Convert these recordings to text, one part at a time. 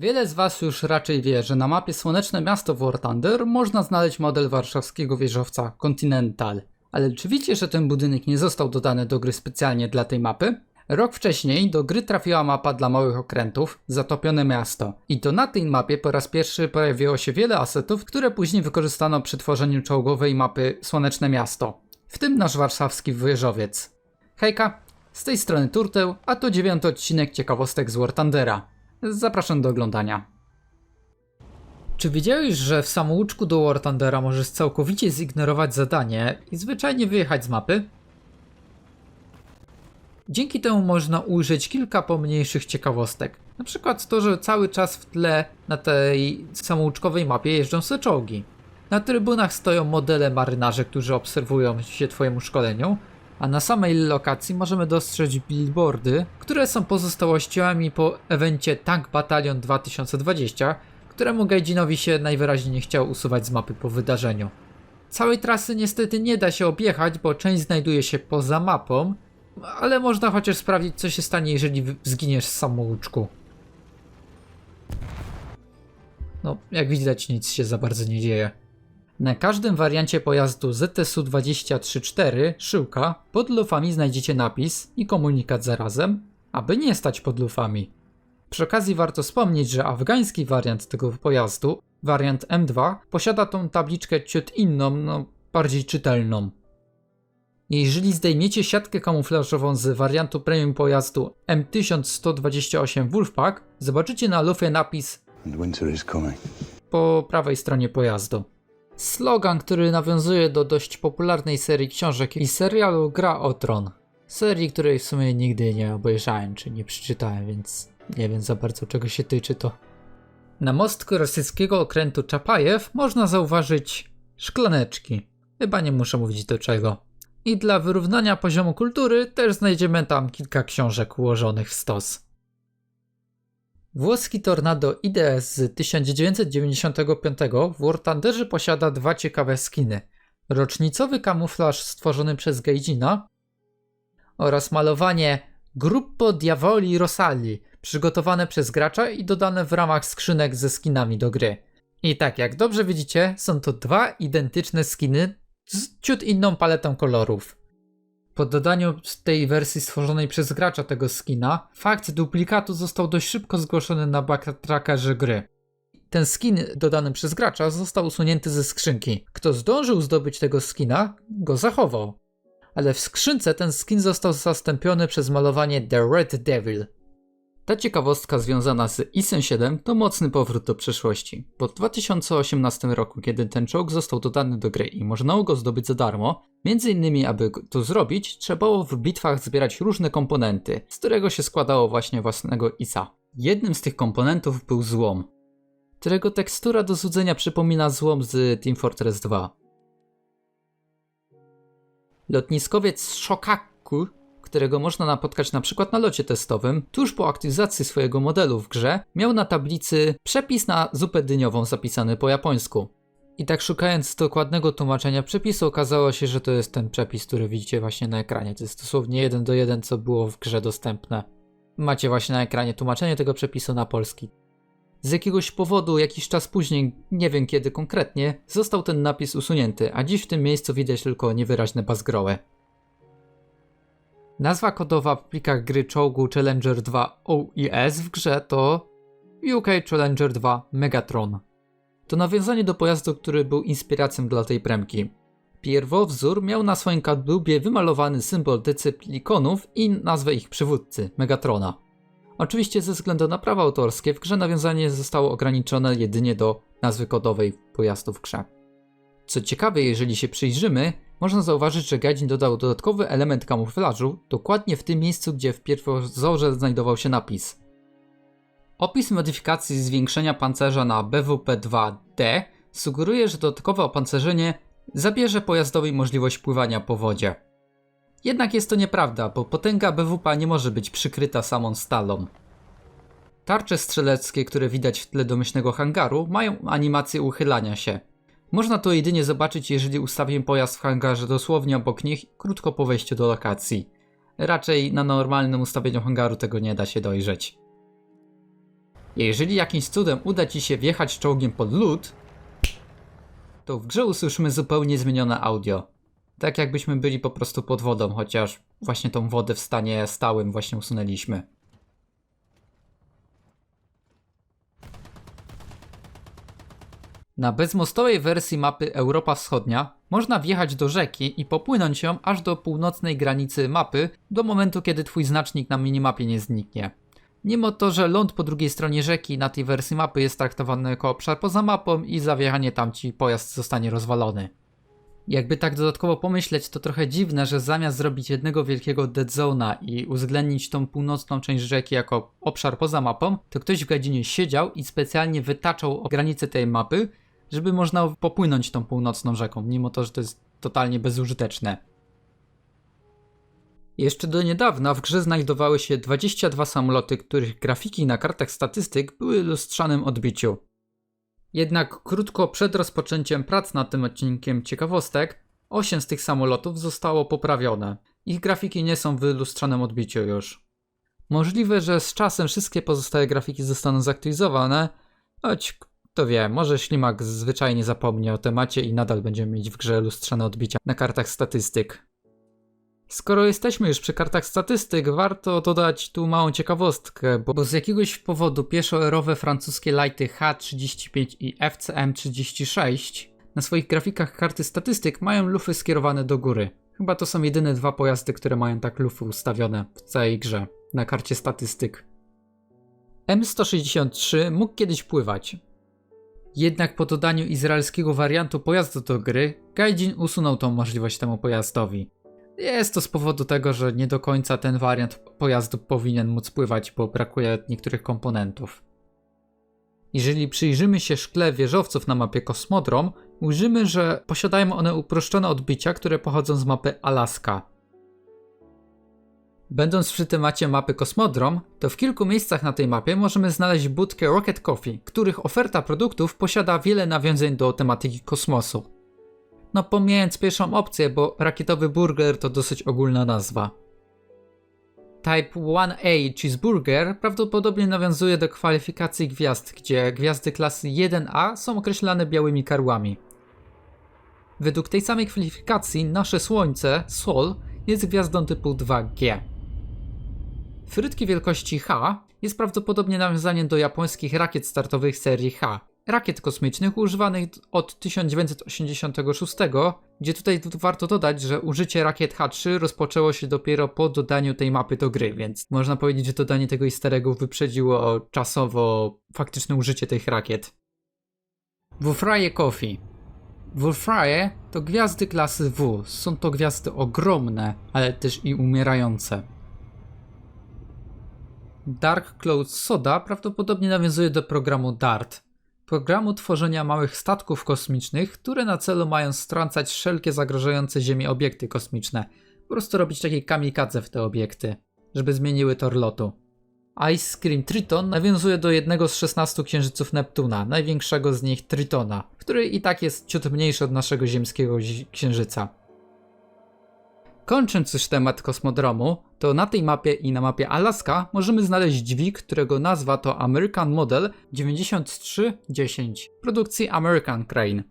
Wiele z Was już raczej wie, że na mapie Słoneczne Miasto w War Thunder można znaleźć model warszawskiego wieżowca Continental. Ale czy wiecie, że ten budynek nie został dodany do gry specjalnie dla tej mapy? Rok wcześniej do gry trafiła mapa dla małych okrętów Zatopione Miasto. I to na tej mapie po raz pierwszy pojawiło się wiele asetów, które później wykorzystano przy tworzeniu czołgowej mapy Słoneczne Miasto. W tym nasz warszawski wieżowiec. Hejka, z tej strony Turteł, a to dziewiąty odcinek ciekawostek z War Thundera. Zapraszam do oglądania. Czy wiedziałeś, że w samouczku do War Thundera możesz całkowicie zignorować zadanie i zwyczajnie wyjechać z mapy? Dzięki temu można ujrzeć kilka pomniejszych ciekawostek. Na przykład to, że cały czas w tle na tej samouczkowej mapie jeżdżą se czołgi. Na trybunach stoją modele marynarzy, którzy obserwują się Twojemu szkoleniu, a na samej lokacji możemy dostrzec billboardy, które są pozostałościami po evencie Tank Battalion 2020, któremu Gaijinowi się najwyraźniej nie chciał usuwać z mapy po wydarzeniu. Całej trasy niestety nie da się objechać, bo część znajduje się poza mapą, ale można chociaż sprawdzić, co się stanie, jeżeli zginiesz z samouczku. No, jak widać, nic się za bardzo nie dzieje. Na każdym wariancie pojazdu ZSU 234 Szyłka pod lufami znajdziecie napis i komunikat zarazem, aby nie stać pod lufami. Przy okazji warto wspomnieć, że afgański wariant tego pojazdu, wariant M2, posiada tą tabliczkę ciut inną, no bardziej czytelną. Jeżeli zdejmiecie siatkę kamuflażową z wariantu premium pojazdu M1128 Wolfpack, zobaczycie na lufie napis po prawej stronie pojazdu. Slogan, który nawiązuje do dość popularnej serii książek i serialu Gra o Tron. Serii, której w sumie nigdy nie obejrzałem czy nie przeczytałem, więc nie wiem za bardzo czego się tyczy to. Na mostku rosyjskiego okrętu Czapajew można zauważyć szklaneczki. Chyba nie muszę mówić do czego. I dla wyrównania poziomu kultury też znajdziemy tam kilka książek ułożonych w stos. Włoski Tornado IDS z 1995 w War Thunderze posiada dwa ciekawe skiny. Rocznicowy kamuflaż stworzony przez Gaijina oraz malowanie Gruppo Diavoli Rosali przygotowane przez gracza i dodane w ramach skrzynek ze skinami do gry. I tak jak dobrze widzicie, są to dwa identyczne skiny z ciut inną paletą kolorów. Po dodaniu tej wersji stworzonej przez gracza tego skina, fakt duplikatu został dość szybko zgłoszony na backtrackerze gry. Ten skin dodany przez gracza został usunięty ze skrzynki. Kto zdążył zdobyć tego skina, go zachował. Ale w skrzynce ten skin został zastąpiony przez malowanie The Red Devil. Ta ciekawostka związana z ISem 7 to mocny powrót do przeszłości, w 2018 roku, kiedy ten czołg został dodany do gry i można go zdobyć za darmo, między innymi aby to zrobić, trzeba było w bitwach zbierać różne komponenty, z którego się składało właśnie własnego ISa. Jednym z tych komponentów był złom, którego tekstura do złudzenia przypomina złom z Team Fortress 2. Lotniskowiec Shokaku, którego można napotkać na przykład na locie testowym, tuż po aktywizacji swojego modelu w grze, miał na tablicy przepis na zupę dyniową zapisany po japońsku. I tak szukając dokładnego tłumaczenia przepisu, okazało się, że to jest ten przepis, który widzicie właśnie na ekranie. To jest dosłownie jeden do jeden, co było w grze dostępne. Macie właśnie na ekranie tłumaczenie tego przepisu na polski. Z jakiegoś powodu, jakiś czas później, nie wiem kiedy konkretnie, został ten napis usunięty, a dziś w tym miejscu widać tylko niewyraźne bazgrołe. Nazwa kodowa w plikach gry czołgu Challenger 2 OES w grze to UK Challenger 2 Megatron. To nawiązanie do pojazdu, który był inspiracją dla tej premki. Pierwowzór miał na swoim kadłubie wymalowany symbol decyplikonów i nazwę ich przywódcy Megatrona. Oczywiście ze względu na prawa autorskie w grze nawiązanie zostało ograniczone jedynie do nazwy kodowej pojazdu w grze. Co ciekawe, jeżeli się przyjrzymy, można zauważyć, że Gaijin dodał dodatkowy element kamuflażu dokładnie w tym miejscu, gdzie w pierwowzorze znajdował się napis. Opis modyfikacji zwiększenia pancerza na BWP-2D sugeruje, że dodatkowe opancerzenie zabierze pojazdowi możliwość pływania po wodzie. Jednak jest to nieprawda, bo potęga BWP nie może być przykryta samą stalą. Tarcze strzeleckie, które widać w tle domyślnego hangaru, mają animację uchylania się. Można to jedynie zobaczyć, jeżeli ustawimy pojazd w hangarze dosłownie obok nich, krótko po wejściu do lokacji. Raczej na normalnym ustawieniu hangaru tego nie da się dojrzeć. Jeżeli jakimś cudem uda ci się wjechać czołgiem pod lód, to w grze usłyszymy zupełnie zmienione audio. Tak jakbyśmy byli po prostu pod wodą, chociaż właśnie tą wodę w stanie stałym właśnie usunęliśmy. Na bezmostowej wersji mapy Europa Wschodnia można wjechać do rzeki i popłynąć ją aż do północnej granicy mapy do momentu, kiedy twój znacznik na minimapie nie zniknie. Mimo to, że ląd po drugiej stronie rzeki na tej wersji mapy jest traktowany jako obszar poza mapą i za wjechanie tam ci pojazd zostanie rozwalony. Jakby tak dodatkowo pomyśleć, to trochę dziwne, że zamiast zrobić jednego wielkiego dead zone'a i uwzględnić tą północną część rzeki jako obszar poza mapą, to ktoś w gadzinie siedział i specjalnie wytaczał granice tej mapy, żeby można popłynąć tą północną rzeką, mimo to, że to jest totalnie bezużyteczne. Jeszcze do niedawna w grze znajdowały się 22 samoloty, których grafiki na kartach statystyk były lustrzanym odbiciu. Jednak krótko przed rozpoczęciem prac nad tym odcinkiem ciekawostek, 8 z tych samolotów zostało poprawione. Ich grafiki nie są w lustrzanym odbiciu już. Możliwe, że z czasem wszystkie pozostałe grafiki zostaną zaktualizowane, choć kto wie, może Ślimak zwyczajnie zapomni o temacie i nadal będziemy mieć w grze lustrzane odbicia na kartach statystyk. Skoro jesteśmy już przy kartach statystyk, warto dodać tu małą ciekawostkę, bo z jakiegoś powodu pierwszoerowe francuskie lighty H35 i FCM36 na swoich grafikach karty statystyk mają lufy skierowane do góry. Chyba to są jedyne dwa pojazdy, które mają tak lufy ustawione w całej grze na karcie statystyk. M163 mógł kiedyś pływać. Jednak po dodaniu izraelskiego wariantu pojazdu do gry, Gaijin usunął tą możliwość temu pojazdowi. Jest to z powodu tego, że nie do końca ten wariant pojazdu powinien móc pływać, bo brakuje niektórych komponentów. Jeżeli przyjrzymy się szkle wieżowców na mapie Kosmodrom, ujrzymy, że posiadają one uproszczone odbicia, które pochodzą z mapy Alaska. Będąc przy temacie mapy Kosmodrom, to w kilku miejscach na tej mapie możemy znaleźć budkę Rocket Coffee, których oferta produktów posiada wiele nawiązań do tematyki kosmosu. No pomijając pierwszą opcję, bo rakietowy burger to dosyć ogólna nazwa. Type 1A Cheeseburger prawdopodobnie nawiązuje do kwalifikacji gwiazd, gdzie gwiazdy klasy 1A są określane białymi karłami. Według tej samej kwalifikacji nasze Słońce, Sol, jest gwiazdą typu 2G. Frytki wielkości H jest prawdopodobnie nawiązaniem do japońskich rakiet startowych serii H, rakiet kosmicznych używanych od 1986, gdzie tutaj warto dodać, że użycie rakiet H3 rozpoczęło się dopiero po dodaniu tej mapy do gry, więc można powiedzieć, że dodanie tego easter eggu wyprzedziło czasowo faktyczne użycie tych rakiet. Wufraje Coffee Wulfraje to gwiazdy klasy W. Są to gwiazdy ogromne, ale też i umierające. Dark Cloud Soda prawdopodobnie nawiązuje do programu DART, programu tworzenia małych statków kosmicznych, które na celu mają strącać wszelkie zagrażające Ziemię obiekty kosmiczne. Po prostu robić takie kamikadze w te obiekty, żeby zmieniły tor lotu. Ice Cream Triton nawiązuje do jednego z 16 księżyców Neptuna, największego z nich Tritona, który i tak jest ciut mniejszy od naszego ziemskiego księżyca. Kończąc już temat kosmodromu, to na tej mapie i na mapie Alaska możemy znaleźć dźwig, którego nazwa to American Model 9310 produkcji American Crane.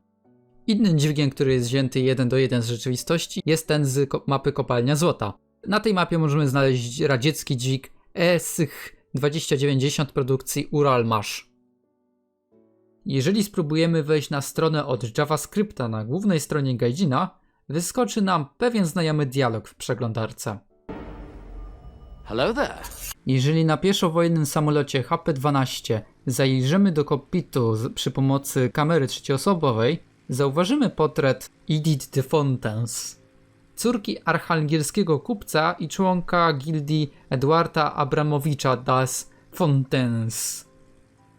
Innym dźwigiem, który jest wzięty jeden do jeden z rzeczywistości, jest ten z mapy Kopalnia Złota. Na tej mapie możemy znaleźć radziecki dźwig ESYH 2090 produkcji Uralmash. Jeżeli spróbujemy wejść na stronę od JavaScripta na głównej stronie Gaijina, wyskoczy nam pewien znajomy dialog w przeglądarce. Hello there. Jeżeli na pieszowojennym samolocie HP-12 zajrzymy do kokpitu z- przy pomocy kamery trzecioosobowej, zauważymy portret Edith de Fontaines, córki archangielskiego kupca i członka gildii Edwarda Abramowicza das Fontaines.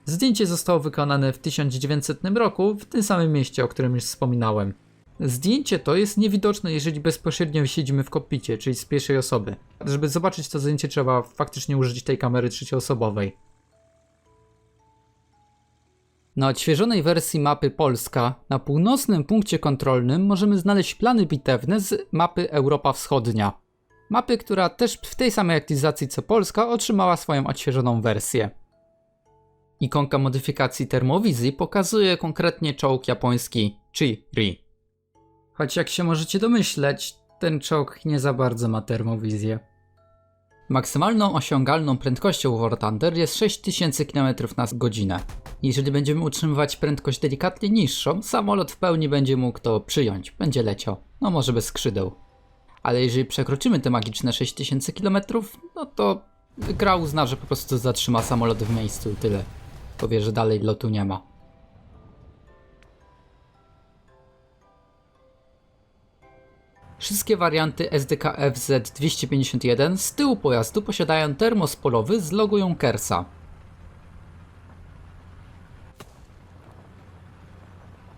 Zdjęcie zostało wykonane w 1900 roku w tym samym mieście, o którym już wspominałem. Zdjęcie to jest niewidoczne, jeżeli bezpośrednio siedzimy w kokpicie, czyli z pierwszej osoby. Żeby zobaczyć to zdjęcie, trzeba faktycznie użyć tej kamery trzecioosobowej. Na odświeżonej wersji mapy Polska, na północnym punkcie kontrolnym możemy znaleźć plany bitewne z mapy Europa Wschodnia. Mapy, która też w tej samej aktualizacji co Polska otrzymała swoją odświeżoną wersję. Ikonka modyfikacji termowizji pokazuje konkretnie czołg japoński Chi-Ri. Choć jak się możecie domyśleć, ten czołg nie za bardzo ma termowizję. Maksymalną osiągalną prędkością War Thunder jest 6000 km na godzinę. Jeżeli będziemy utrzymywać prędkość delikatnie niższą, samolot w pełni będzie mógł to przyjąć, będzie leciał, no może bez skrzydeł. Ale jeżeli przekroczymy te magiczne 6000 km, no to gra uzna, że po prostu zatrzyma samolot w miejscu i tyle. Powie, że dalej lotu nie ma. Wszystkie warianty SDK FZ251 z tyłu pojazdu posiadają termos polowy z logo Junkersa.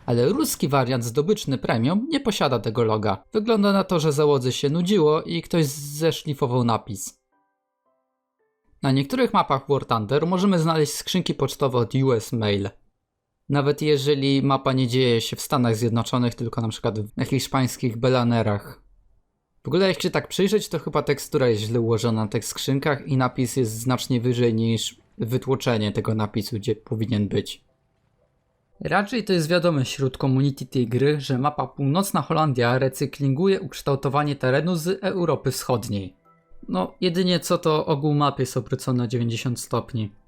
Ale ruski wariant zdobyczny premium nie posiada tego loga. Wygląda na to, że załodze się nudziło i ktoś zeszlifował napis. Na niektórych mapach War Thunder możemy znaleźć skrzynki pocztowe od US Mail. Nawet jeżeli mapa nie dzieje się w Stanach Zjednoczonych, tylko na przykład w hiszpańskich Belanerach. W ogóle jak się tak przyjrzeć, to chyba tekstura jest źle ułożona na tych skrzynkach i napis jest znacznie wyżej niż wytłoczenie tego napisu, gdzie powinien być. Raczej to jest wiadome wśród community tej gry, że mapa Północna Holandia recyklinguje ukształtowanie terenu z Europy Wschodniej. No, jedynie co to ogół mapy jest obrócony o 90 stopni.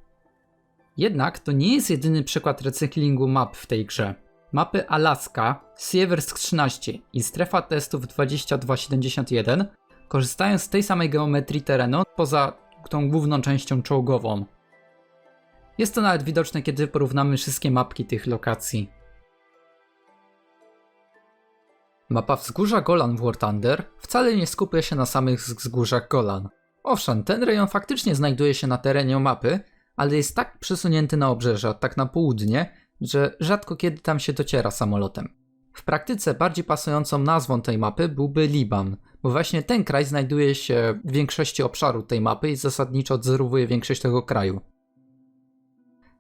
Jednak to nie jest jedyny przykład recyklingu map w tej grze. Mapy Alaska, Sieversk 13 i strefa testów 2271 korzystają z tej samej geometrii terenu poza tą główną częścią czołgową. Jest to nawet widoczne, kiedy porównamy wszystkie mapki tych lokacji. Mapa wzgórza Golan w War Thunder wcale nie skupia się na samych wzgórzach Golan. Owszem, ten rejon faktycznie znajduje się na terenie mapy, ale jest tak przesunięty na obrzeże, tak na południe, że rzadko kiedy tam się dociera samolotem. W praktyce bardziej pasującą nazwą tej mapy byłby Liban, bo właśnie ten kraj znajduje się w większości obszaru tej mapy i zasadniczo odzorowuje większość tego kraju.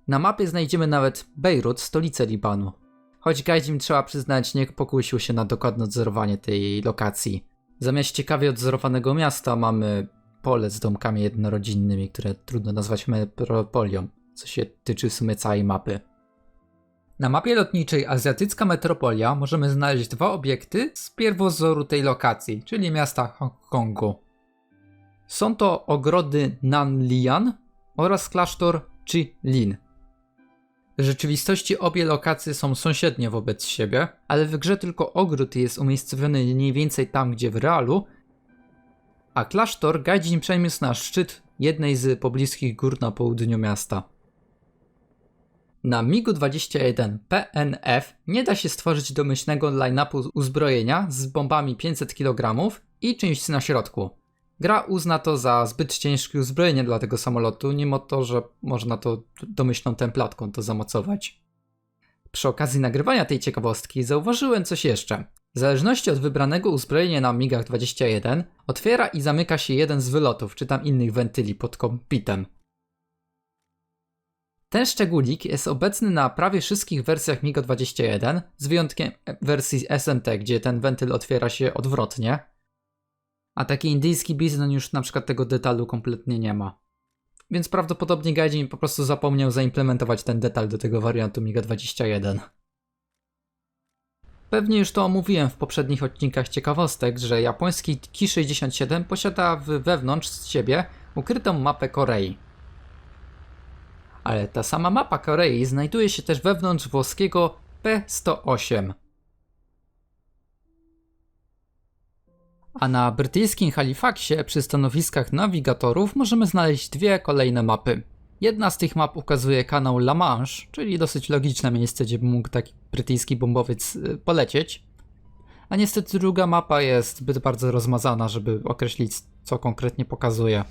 Na mapie znajdziemy nawet Bejrut, stolicę Libanu. Choć Gaijin trzeba przyznać, nie pokusił się na dokładne odzorowanie tej lokacji. Zamiast ciekawie odzorowanego miasta mamy pole z domkami jednorodzinnymi, które trudno nazwać metropolią, co się tyczy w sumie całej mapy. Na mapie lotniczej Azjatycka Metropolia możemy znaleźć dwa obiekty z pierwowzoru tej lokacji, czyli miasta Hongkongu. Są to ogrody Nanlian oraz klasztor Chi-Lin. W rzeczywistości obie lokacje są sąsiednie wobec siebie, ale w grze tylko ogród jest umiejscowiony mniej więcej tam, gdzie w realu, a klasztor Gaijin przeniósł na szczyt jednej z pobliskich gór na południu miasta. Na MiG-21 PNF nie da się stworzyć domyślnego line-upu uzbrojenia z bombami 500 kg i czymś na środku. Gra uzna to za zbyt ciężkie uzbrojenie dla tego samolotu, mimo to, że można to domyślną templatką to zamocować. Przy okazji nagrywania tej ciekawostki zauważyłem coś jeszcze. W zależności od wybranego uzbrojenia na MiGach 21 otwiera i zamyka się jeden z wylotów, czy tam innych wentyli pod kokpitem. Ten szczególik jest obecny na prawie wszystkich wersjach MiGa 21, z wyjątkiem wersji SMT, gdzie ten wentyl otwiera się odwrotnie. A taki indyjski bizon już na przykład tego detalu kompletnie nie ma. Więc prawdopodobnie Gaijin po prostu zapomniał zaimplementować ten detal do tego wariantu MiGa 21. Pewnie już to omówiłem w poprzednich odcinkach ciekawostek, że japoński Ki-67 posiada wewnątrz siebie ukrytą mapę Korei. Ale ta sama mapa Korei znajduje się też wewnątrz włoskiego P-108. A na brytyjskim Halifaxie przy stanowiskach nawigatorów możemy znaleźć dwie kolejne mapy. Jedna z tych map ukazuje kanał La Manche, czyli dosyć logiczne miejsce, gdzie mógł taki brytyjski bombowiec y, polecieć. A niestety druga mapa jest zbyt bardzo rozmazana, żeby określić co konkretnie pokazuje.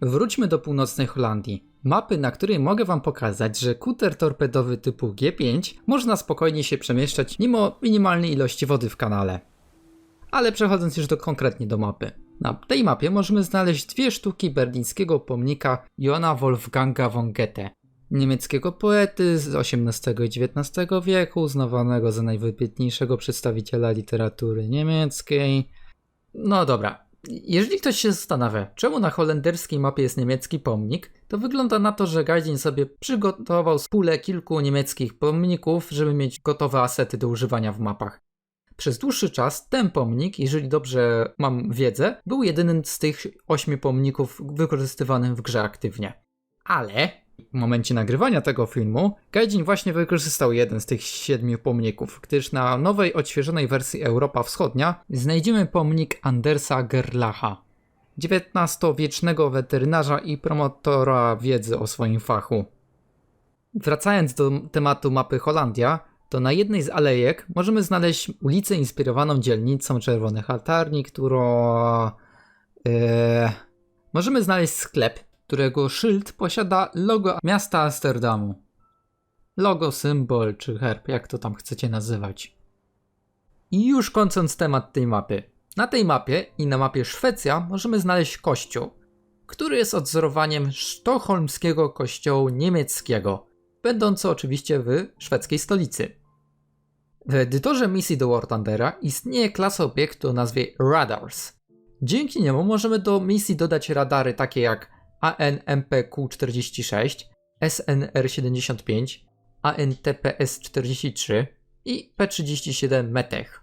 Wróćmy do północnej Holandii. Mapy, na której mogę wam pokazać, że kuter torpedowy typu G5 można spokojnie się przemieszczać mimo minimalnej ilości wody w kanale. Ale przechodząc już do konkretnie do mapy. Na tej mapie możemy znaleźć dwie sztuki berlińskiego pomnika Johanna Wolfganga von Goethe, niemieckiego poety z XVIII i XIX wieku, uznawanego za najwybitniejszego przedstawiciela literatury niemieckiej. No dobra, Jeżeli ktoś się zastanawia, czemu na holenderskiej mapie jest niemiecki pomnik, to wygląda na to, że Gaijin sobie przygotował pulę kilku niemieckich pomników, żeby mieć gotowe asety do używania w mapach. Przez dłuższy czas ten pomnik, jeżeli dobrze mam wiedzę, był jedynym z tych ośmiu pomników wykorzystywanym w grze aktywnie. Ale momencie nagrywania tego filmu Gaijin właśnie wykorzystał jeden z tych siedmiu pomników, gdyż na nowej, odświeżonej wersji Europa Wschodnia znajdziemy pomnik Andersa Gerlacha, XIX-wiecznego weterynarza i promotora wiedzy o swoim fachu. Wracając do tematu mapy Holandia, to na jednej z alejek możemy znaleźć ulicę inspirowaną dzielnicą Czerwonych Altarni, którą... Eee, możemy znaleźć sklep, którego szyld posiada logo miasta Amsterdamu. Logo, symbol czy herb, jak to tam chcecie nazywać. I już kończąc temat tej mapy. Na tej mapie i na mapie Szwecja możemy znaleźć kościół, który jest odzorowaniem sztokholmskiego kościołu niemieckiego, będący oczywiście w szwedzkiej stolicy. W edytorze misji do War Thundera istnieje klasa obiektu o nazwie Radars. Dzięki niemu możemy do misji dodać radary takie jak ANMPQ-46, SNR-75, ANTPS-43 i P-37 Metech.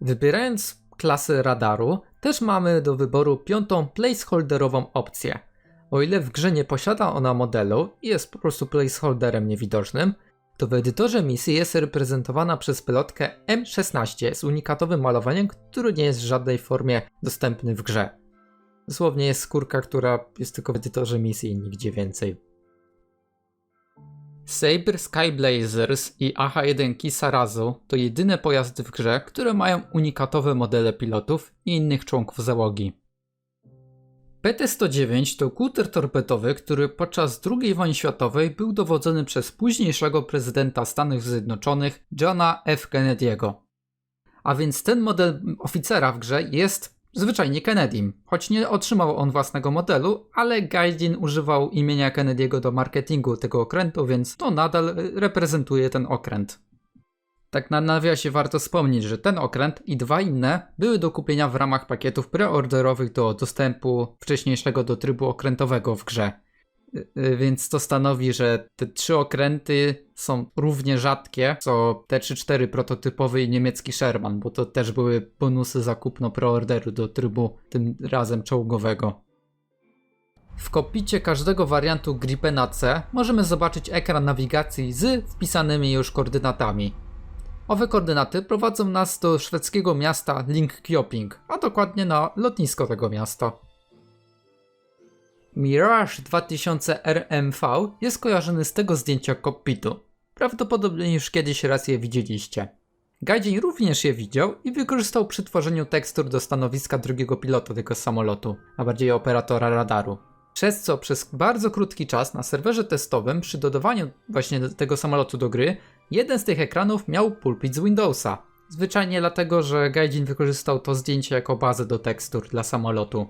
Wybierając klasę radaru, też mamy do wyboru piątą placeholderową opcję. O ile w grze nie posiada ona modelu i jest po prostu placeholderem niewidocznym, to w edytorze misji jest reprezentowana przez pilotkę M16 z unikatowym malowaniem, który nie jest w żadnej formie dostępny w grze. Dosłownie jest skórka, która jest tylko w edytorze misji i nigdzie więcej. Sabre Skyblazers i AH-1 Kisarazu to jedyne pojazdy w grze, które mają unikatowe modele pilotów i innych członków załogi. PT-109 to kuter torpedowy, który podczas II wojny światowej był dowodzony przez późniejszego prezydenta Stanów Zjednoczonych Johna F. Kennedy'ego. A więc ten model oficera w grze jest zwyczajnie Kennedym. Choć nie otrzymał on własnego modelu, ale Gaijin używał imienia Kennedy'ego do marketingu tego okrętu, więc to nadal reprezentuje ten okręt. Tak na nawiasie warto wspomnieć, że ten okręt i dwa inne były do kupienia w ramach pakietów preorderowych do dostępu wcześniejszego do trybu okrętowego w grze. Y, y, Więc to stanowi, że te trzy okręty są równie rzadkie, co te 3-4 prototypowy i niemiecki Sherman, bo to też były bonusy za kupno preorderu do trybu tym razem czołgowego. W kopicie każdego wariantu Gripena C możemy zobaczyć ekran nawigacji z wpisanymi już koordynatami. Owe koordynaty prowadzą nas do szwedzkiego miasta Linköping, a dokładnie na lotnisko tego miasta. Mirage 2000 RMV jest kojarzony z tego zdjęcia kokpitu. Prawdopodobnie już kiedyś raz je widzieliście. Gaijin również je widział i wykorzystał przy tworzeniu tekstur do stanowiska drugiego pilota tego samolotu, a bardziej operatora radaru. Przez co przez bardzo krótki czas na serwerze testowym przy dodawaniu właśnie tego samolotu do gry, jeden z tych ekranów miał pulpit z Windowsa. Zwyczajnie dlatego, że Gaijin wykorzystał to zdjęcie jako bazę do tekstur dla samolotu.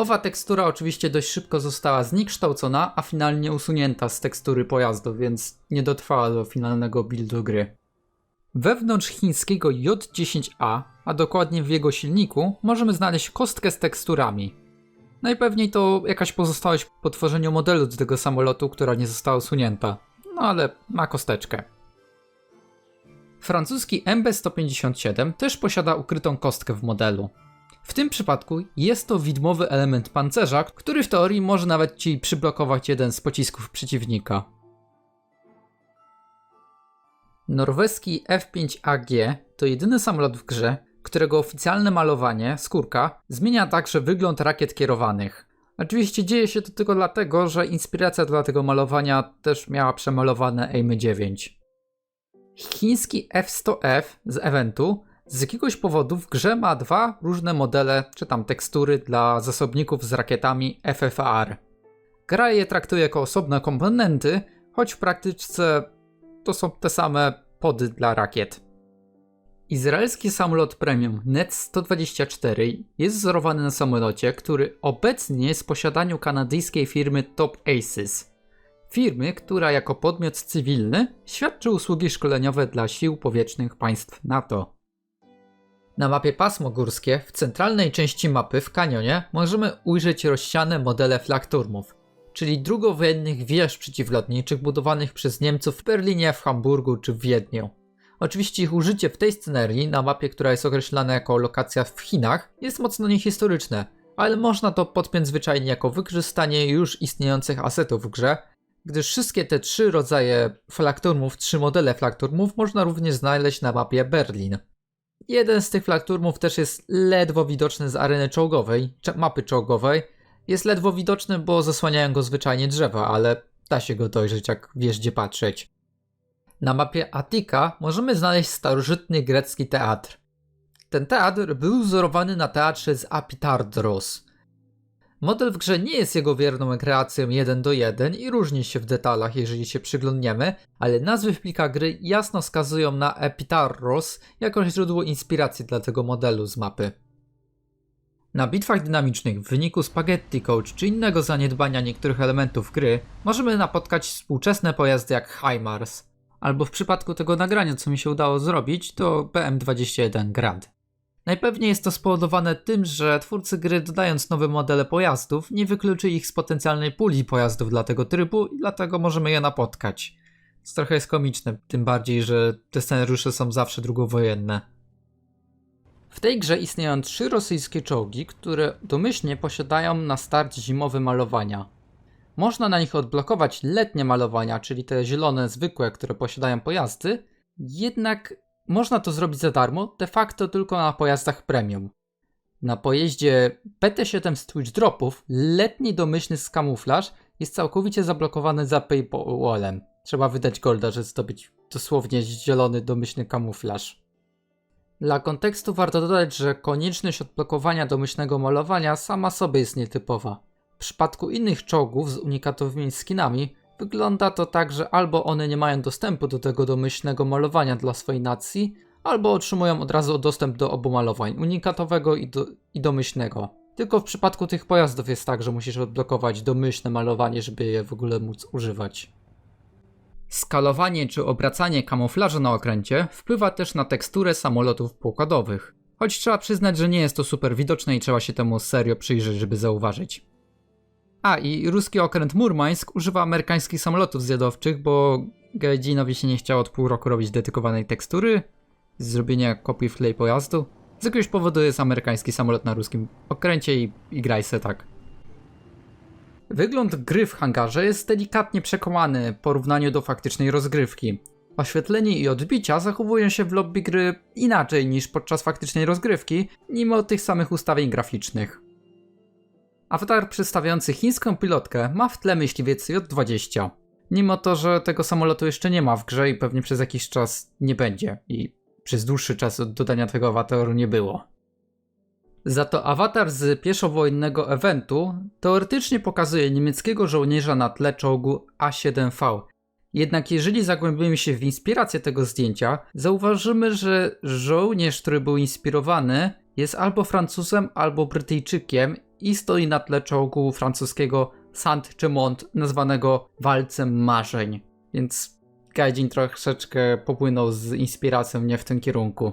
Owa tekstura oczywiście dość szybko została zniekształcona, a finalnie usunięta z tekstury pojazdu, więc nie dotrwała do finalnego buildu gry. Wewnątrz chińskiego J10A, a dokładnie w jego silniku, możemy znaleźć kostkę z teksturami. Najpewniej to jakaś pozostałość po tworzeniu modelu do tego samolotu, która nie została usunięta. No ale ma kosteczkę. Francuski MB-157 też posiada ukrytą kostkę w modelu. W tym przypadku jest to widmowy element pancerza, który w teorii może nawet ci przyblokować jeden z pocisków przeciwnika. Norweski F5AG to jedyny samolot w grze, którego oficjalne malowanie, skórka, zmienia także wygląd rakiet kierowanych. Oczywiście dzieje się to tylko dlatego, że inspiracja dla tego malowania też miała przemalowane AIM 9. Chiński F100F z eventu z jakiegoś powodu w grze ma dwa różne modele, czy tam tekstury dla zasobników z rakietami FFAR. Gra je traktuje jako osobne komponenty, choć w praktyce to są te same pody dla rakiet. Izraelski samolot premium NET-124 jest wzorowany na samolocie, który obecnie jest w posiadaniu kanadyjskiej firmy Top Aces. Firmy, która jako podmiot cywilny świadczy usługi szkoleniowe dla sił powietrznych państw NATO. Na mapie Pasmo Górskie w centralnej części mapy w kanionie możemy ujrzeć rozsiane modele flakturmów, czyli drugowojennych wież przeciwlotniczych budowanych przez Niemców w Berlinie, w Hamburgu czy w Wiedniu. Oczywiście ich użycie w tej scenerii na mapie, która jest określana jako lokacja w Chinach, jest mocno niehistoryczne, ale można to podpiąć zwyczajnie jako wykorzystanie już istniejących asetów w grze, gdyż wszystkie te trzy rodzaje flakturmów, trzy modele flakturmów można również znaleźć na mapie Berlin. Jeden z tych flakturmów też jest ledwo widoczny z areny czołgowej, mapy czołgowej. Jest ledwo widoczny, bo zasłaniają go zwyczajnie drzewa, ale da się go dojrzeć jak wiesz gdzie patrzeć. Na mapie Attika możemy znaleźć starożytny grecki teatr. Ten teatr był wzorowany na teatrze z Apitardros. Model w grze nie jest jego wierną kreacją 1 do 1 i różni się w detalach, jeżeli się przyglądniemy, ale nazwy w plikach gry jasno wskazują na Epitarros jako źródło inspiracji dla tego modelu z mapy. Na bitwach dynamicznych w wyniku spaghetti coach czy innego zaniedbania niektórych elementów gry możemy napotkać współczesne pojazdy jak HIMARS, albo w przypadku tego nagrania co mi się udało zrobić to BM21 Grad. Najpewniej jest to spowodowane tym, że twórcy gry dodając nowe modele pojazdów nie wykluczy ich z potencjalnej puli pojazdów dla tego trybu i dlatego możemy je napotkać. Co trochę jest komiczne, tym bardziej, że te scenariusze są zawsze drugowojenne. W tej grze istnieją trzy rosyjskie czołgi, które domyślnie posiadają na start zimowe malowania. Można na nich odblokować letnie malowania, czyli te zielone, zwykłe, które posiadają pojazdy, jednak można to zrobić za darmo, de facto tylko na pojazdach premium. Na pojeździe PT-7 z Twitch Dropów letni domyślny skamuflaż jest całkowicie zablokowany za paywallem. Trzeba wydać golda, żeby zdobyć dosłownie zielony domyślny kamuflaż. Dla kontekstu warto dodać, że konieczność odblokowania domyślnego malowania sama sobie jest nietypowa. W przypadku innych czołgów z unikatowymi skinami wygląda to tak, że albo one nie mają dostępu do tego domyślnego malowania dla swojej nacji, albo otrzymują od razu dostęp do obu malowań, unikatowego i, do, i domyślnego. Tylko w przypadku tych pojazdów jest tak, że musisz odblokować domyślne malowanie, żeby je w ogóle móc używać. Skalowanie czy obracanie kamuflażu na okręcie wpływa też na teksturę samolotów pokładowych. Choć trzeba przyznać, że nie jest to super widoczne i trzeba się temu serio przyjrzeć, żeby zauważyć. A i ruski okręt Murmańsk używa amerykańskich samolotów zjadowczych, bo Gajdinowi się nie chciało od pół roku robić dedykowanej tekstury, zrobienia kopii wklej pojazdu. Z jakiegoś powodu jest amerykański samolot na ruskim okręcie i, i graj se tak. Wygląd gry w hangarze jest delikatnie przekonany w porównaniu do faktycznej rozgrywki. Oświetlenie i odbicia zachowują się w lobby gry inaczej niż podczas faktycznej rozgrywki, mimo tych samych ustawień graficznych. Awatar przedstawiający chińską pilotkę ma w tle myśliwiec J-20. Mimo to, że tego samolotu jeszcze nie ma w grze i pewnie przez jakiś czas nie będzie i przez dłuższy czas od dodania tego awataru nie było. Za to awatar z pieszowojennego eventu teoretycznie pokazuje niemieckiego żołnierza na tle czołgu A7V. Jednak jeżeli zagłębimy się w inspirację tego zdjęcia, zauważymy, że żołnierz, który był inspirowany, jest albo Francuzem, albo Brytyjczykiem i stoi na tle czołgu francuskiego Saint-Chamond, nazwanego Walcem Marzeń. Więc Gaijin troszeczkę popłynął z inspiracją nie w tym kierunku.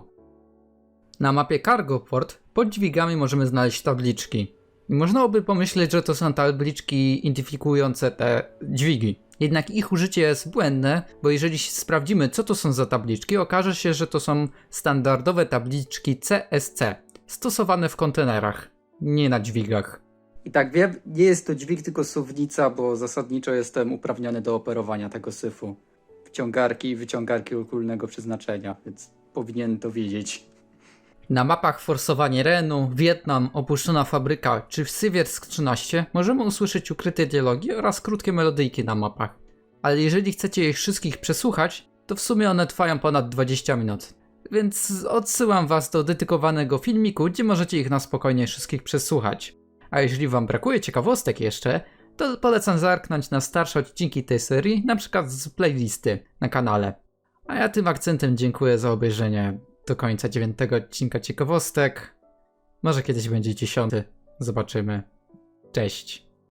Na mapie Cargoport pod dźwigami możemy znaleźć tabliczki. I można by pomyśleć, że to są tabliczki identyfikujące te dźwigi. Jednak ich użycie jest błędne, bo jeżeli sprawdzimy, co to są za tabliczki, okaże się, że to są standardowe tabliczki CSC, stosowane w kontenerach, nie na dźwigach. I tak wiem, nie jest to dźwig, tylko suwnica, bo zasadniczo jestem uprawniony do operowania tego syfu. Wciągarki i wyciągarki ogólnego przeznaczenia, więc powinien to wiedzieć. Na mapach Forsowanie Renu, Wietnam, Opuszczona Fabryka czy Sywiersk 13 możemy usłyszeć ukryte dialogi oraz krótkie melodyjki na mapach. Ale jeżeli chcecie ich wszystkich przesłuchać, to w sumie one trwają ponad 20 minut. Więc odsyłam was do dedykowanego filmiku, gdzie możecie ich na spokojnie wszystkich przesłuchać. A jeżeli wam brakuje ciekawostek jeszcze, to polecam zerknąć na starsze odcinki tej serii, na przykład z playlisty na kanale. A ja tym akcentem dziękuję za obejrzenie do końca dziewiątego odcinka ciekawostek. Może kiedyś będzie dziesiąty. Zobaczymy. Cześć.